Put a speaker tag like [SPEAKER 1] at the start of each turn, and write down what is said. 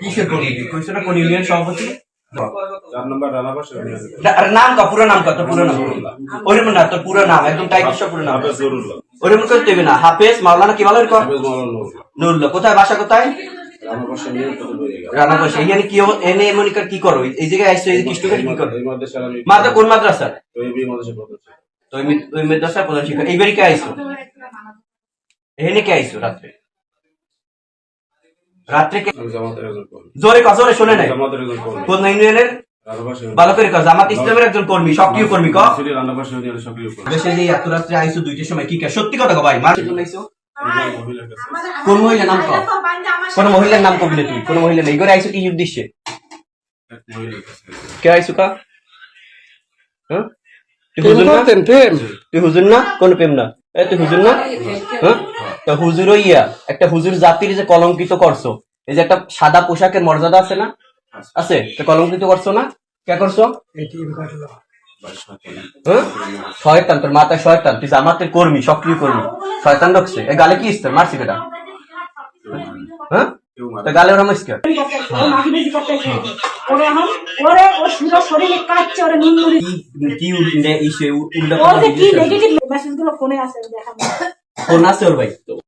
[SPEAKER 1] কিসের কোন কইছো না কোন ইউনিয়ন সভাপতি?
[SPEAKER 2] চার নম্বর রানা পাশে
[SPEAKER 1] নাম কা পুরো নাম কা তোর পুরো নাম। ওরম না তোর পুরো নাম একদম টাইটেল সব পুরো নাম।
[SPEAKER 2] হাফেজ জরুল্লাহ
[SPEAKER 1] করতে না? হাফেজ মাওলানা কি বলো এরকম
[SPEAKER 2] হাফেজ মাওলানা নূর
[SPEAKER 1] নুরুল্লাহ কোথায় বাসা কোথায়?
[SPEAKER 2] রানা পাশে নিয়ে তো বলে গেল
[SPEAKER 1] রানা বসে এখানে কি এনে মনিকার কি করো? এই জায়গায় এই কি করো? কোন মাদ্রাসা?
[SPEAKER 2] তো
[SPEAKER 1] প্রধান শিক্ষক। এইবারই কে এখানে কে আইসো রাত্রে? রাত্রে জোরে জোরে শোনে নাই কোন ইউনিয়নের? ভালো করে কাজ জামাত ইসলামের একজন কর্মী সক্রিয় কর্মী ক
[SPEAKER 2] সেটি রানা পাশে ইউনিয়নের সক্রিয় কর্মী।
[SPEAKER 1] দেশে যে এত রাত্রে আইসো দুইটার সময় কি সত্যি কথা ভাই মার জন্য আইসো
[SPEAKER 2] এই মহিলার কাছে।
[SPEAKER 1] কোন মহিলার নাম কও কোন মহিলার নাম কবি তুই কোন মহিলা নেই? করে আইসো কি উদ্দেশ্যে?
[SPEAKER 2] এক মহিলার কাছে।
[SPEAKER 1] কে আইসো কা? হ্যাঁ? তুই হুজুর না? তুই হুজুর কোন প্রেম না? এ তুই হুজুর না? হ্যাঁ? তা হুজুর ইয়া একটা হুজুর জাতির যে কলঙ্কিত করছ এই যে একটা সাদা পোশাকের মর্যাদা আছে না? আছে? তা কলঙ্কিত করছ না? কে করছ? হ্যাঁ? শয়তান তোর মাথায় শয়তান। তুই জামাতের কর্মী সক্রিয় কর্মী। শয়তান ঢুকছে। এই গালে কি ইস্তার? মারছি কেটা? হ্যাঁ?
[SPEAKER 2] কেউ
[SPEAKER 1] গালে ওরা
[SPEAKER 3] নুরি
[SPEAKER 1] কি উল্টে ইসে উল্টা
[SPEAKER 3] কি নেগেটিভ মেসেজগুলো ফোনে আছে দেখাবো।
[SPEAKER 1] ফোন আছে ওর ভাই